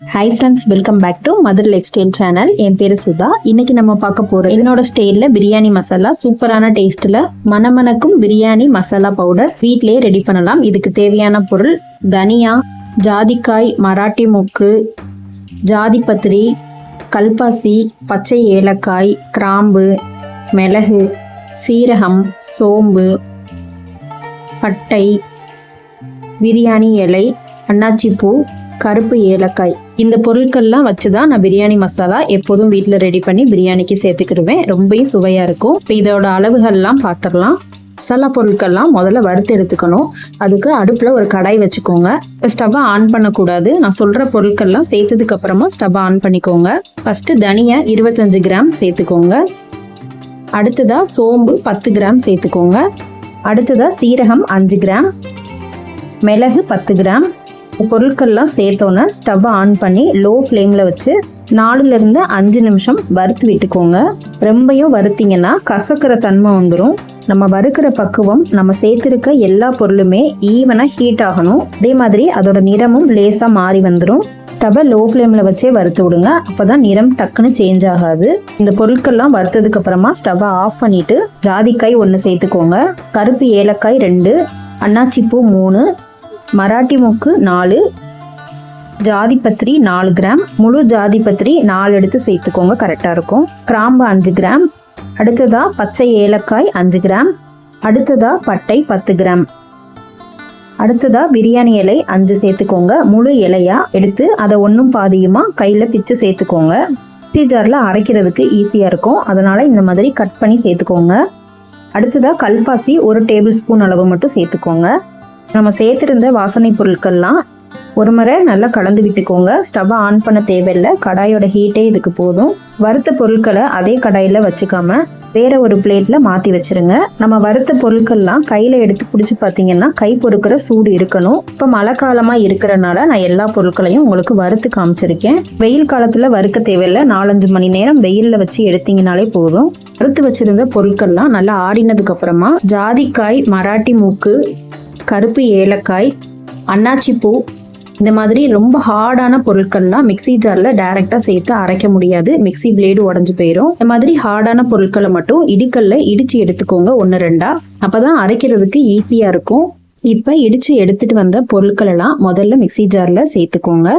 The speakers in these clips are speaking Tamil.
Hi friends welcome back to Madhur lifestyle channel என் பேர் சுதா. இன்னைக்கு நம்ம பார்க்க போகிறது என்னோட ஸ்டைலில் பிரியாணி மசாலா. சூப்பரான டேஸ்ட்டில் மணமணக்கும் பிரியாணி மசாலா பவுடர் வீட்டிலே ரெடி பண்ணலாம். இதுக்கு தேவையான பொருள் தனியா ஜாதிக்காய் மராட்டி மூக்கு ஜாதிபத்திரி கல்பாசி பச்சை ஏலக்காய் கிராம்பு மிளகு சீரகம் சோம்பு பட்டை பிரியாணி இலை அன்னாச்சிப்பூ கருப்பு ஏலக்காய். இந்த பொருட்கள்லாம் வச்சு தான் நான் பிரியாணி மசாலா எப்போதும் வீட்டில் ரெடி பண்ணி பிரியாணிக்கு சேர்த்துக்கிடுவேன். ரொம்பவும் சுவையாக இருக்கும். இப்போ இதோட அளவுகள்லாம் பார்த்துடலாம் மசாலா பொருட்கள்லாம் முதல்ல வறுத்து எடுத்துக்கணும். அதுக்கு அடுப்பில் ஒரு கடாய் வச்சுக்கோங்க. இப்போ ஸ்டவ்வை ஆன் பண்ணக்கூடாது. நான் சொல்கிற பொருட்கள்லாம் சேர்த்ததுக்கு அப்புறமா ஸ்டவ்வை ஆன் பண்ணிக்கோங்க. ஃபஸ்ட்டு தனியா இருபத்தஞ்சு கிராம் சேர்த்துக்கோங்க. அடுத்ததாக சோம்பு பத்து கிராம் சேர்த்துக்கோங்க. அடுத்ததாக சீரகம் அஞ்சு கிராம். மிளகு பத்து கிராம். பொருட்கள்லாம் சேர்த்தோன்னே ஸ்டவ்வை ஆன் பண்ணி லோ ஃப்ளேமில் வச்சு நாலுலேருந்து அஞ்சு நிமிஷம் வறுத்து விட்டுக்கோங்க. ரொம்பையும் வறுத்தீங்கன்னா கசக்கிற தன்மை வந்துடும் நம்ம வறுக்கிற பக்குவம் நம்ம சேர்த்துருக்க எல்லா பொருளுமே ஈவனாக ஹீட் ஆகணும். அதே மாதிரி அதோட நிறமும் லேசாக மாறி வந்துடும் ஸ்டவ்வை லோ ஃப்ளேமில் வச்சே வறுத்து விடுங்க. அப்போ தான் நிறம் டக்குன்னு சேஞ்ச் ஆகாது. இந்த பொருட்கள்லாம் வறுத்ததுக்கு அப்புறமா ஸ்டவ்வை ஆஃப் பண்ணிவிட்டு ஜாதிக்காய் ஒன்று சேர்த்துக்கோங்க. கருப்பு ஏலக்காய் ரெண்டு அன்னாச்சிப்பூ மூணு மராட்டி மூக்கு நாலு ஜாதிபத்திரி நாலு கிராம். முழு ஜாதிபத்திரி நாலு எடுத்து சேர்த்துக்கோங்க கரெக்டாக இருக்கும். கிராம்பு அஞ்சு கிராம். அடுத்ததாக பச்சை ஏலக்காய் அஞ்சு கிராம். அடுத்ததாக பட்டை பத்து கிராம். அடுத்ததாக பிரியாணி இலை அஞ்சு சேர்த்துக்கோங்க. முழு இலையா எடுத்து அதை ஒன்றும் பாதியுமா கையில் பிச்சு சேர்த்துக்கோங்க. மிக்ஸி ஜாரில் அரைக்கிறதுக்கு ஈஸியாக இருக்கும். அதனால் இந்த மாதிரி கட் பண்ணி சேர்த்துக்கோங்க. அடுத்ததாக கல்பாசி ஒரு டேபிள் ஸ்பூன் அளவு மட்டும் சேர்த்துக்கோங்க. நம்ம சேர்த்துருந்த வாசனை பொருட்கள்லாம் ஒரு முறை நல்லா கலந்து விட்டுக்கோங்க. ஸ்டவ்வை ஆன் பண்ண தேவையில்லை. கடாயோட ஹீட்டே இதுக்கு போதும். வறுத்த பொருட்களை அதே கடாயில் வச்சுக்காம வேற ஒரு பிளேட்ல மாற்றி வச்சிருங்க. நம்ம வறுத்த பொருட்கள்லாம் கையில் எடுத்து பிடிச்சி பார்த்தீங்கன்னா கை பொறுக்கிற சூடு இருக்கணும். இப்போ மழை காலமாக இருக்கிறனால நான் எல்லா பொருட்களையும் உங்களுக்கு வறுத்து காமிச்சிருக்கேன். வெயில் காலத்தில் வறுக்க தேவையில்லை. நாலஞ்சு மணி நேரம் வெயிலில் வச்சு எடுத்தீங்கனாலே போதும். வறுத்து வச்சிருந்த பொருட்கள்லாம் நல்லா ஆறினதுக்கு அப்புறமா ஜாதிக்காய் மராட்டி மூக்கு கருப்பு ஏலக்காய் அன்னாச்சிப்பூ இந்த மாதிரி ரொம்ப ஹார்டான பொருட்கள்லாம் மிக்ஸி ஜாரில் டைரெக்டாக சேர்த்து அரைக்க முடியாது. மிக்ஸி பிளேடு உடஞ்சி போயிடும் இந்த மாதிரி ஹார்டான பொருட்களை மட்டும் இடிக்கல்ல இடித்து எடுத்துக்கோங்க ஒன்று ரெண்டா. அப்பதான் அரைக்கிறதுக்கு ஈஸியாக இருக்கும். இப்போ இடித்து எடுத்துட்டு வந்த பொருட்கள் எல்லாம் முதல்ல மிக்ஸி ஜாரில் சேர்த்துக்கோங்க.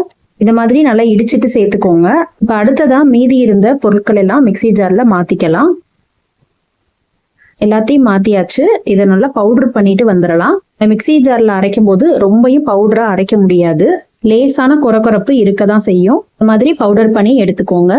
இந்த மாதிரி நல்லா இடிச்சிட்டு சேர்த்துக்கோங்க. இப்போ அடுத்ததான் மீதி இருந்த பொருட்கள் எல்லாம் மிக்ஸி ஜாரில் மாற்றிக்கலாம் எல்லாத்தையும் மாற்றியாச்சு இதை நல்லா பவுடர் பண்ணிட்டு வந்துடலாம். மிக்ஸி ஜாரில் அரைக்கும் போது ரொம்பையும் பவுடராக அரைக்க முடியாது. லேசான குறக்குறப்பு இருக்க தான் செய்யும். இந்த மாதிரி பவுடர் பண்ணி எடுத்துக்கோங்க.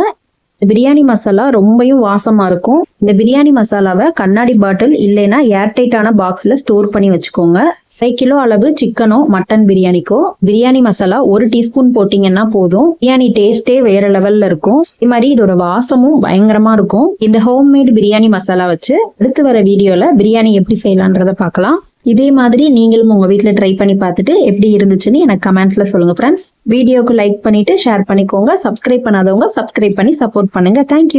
பிரியாணி மசாலா ரொம்பவும் வாசமா இருக்கும். இந்த பிரியாணி மசாலாவை கண்ணாடி பாட்டில் இல்லைன்னா ஏர்டைட்டான பாக்ஸ்ல ஸ்டோர் பண்ணி வச்சுக்கோங்க. அரை கிலோ அளவு சிக்கனோ மட்டன் பிரியாணிக்கோ பிரியாணி மசாலா ஒரு டீஸ்பூன் போட்டீங்கன்னா போதும். பிரியாணி டேஸ்டே வேற லெவல்ல இருக்கும். இது மாதிரி இதோட வாசமும் பயங்கரமா இருக்கும். இந்த ஹோம்மேட் பிரியாணி மசாலா வச்சு அடுத்து வர வீடியோல பிரியாணி எப்படி செய்யலான்றத பார்க்கலாம். இதே மாதிரி நீங்களும் உங்கள் வீட்டில் ட்ரை பண்ணி பார்த்துட்டு எப்படி இருந்துச்சுன்னு எனக்கு கமெண்ட்ஸில் சொல்லுங்கள் ஃப்ரெண்ட்ஸ் வீடியோக்கு லைக் பண்ணிவிட்டு ஷேர் பண்ணிக்கோங்க. சப்ஸ்கிரைப் பண்ணாதவங்க சப்ஸ்கிரைப் பண்ணி சப்போர்ட் பண்ணுங்கள் தேங்க்யூ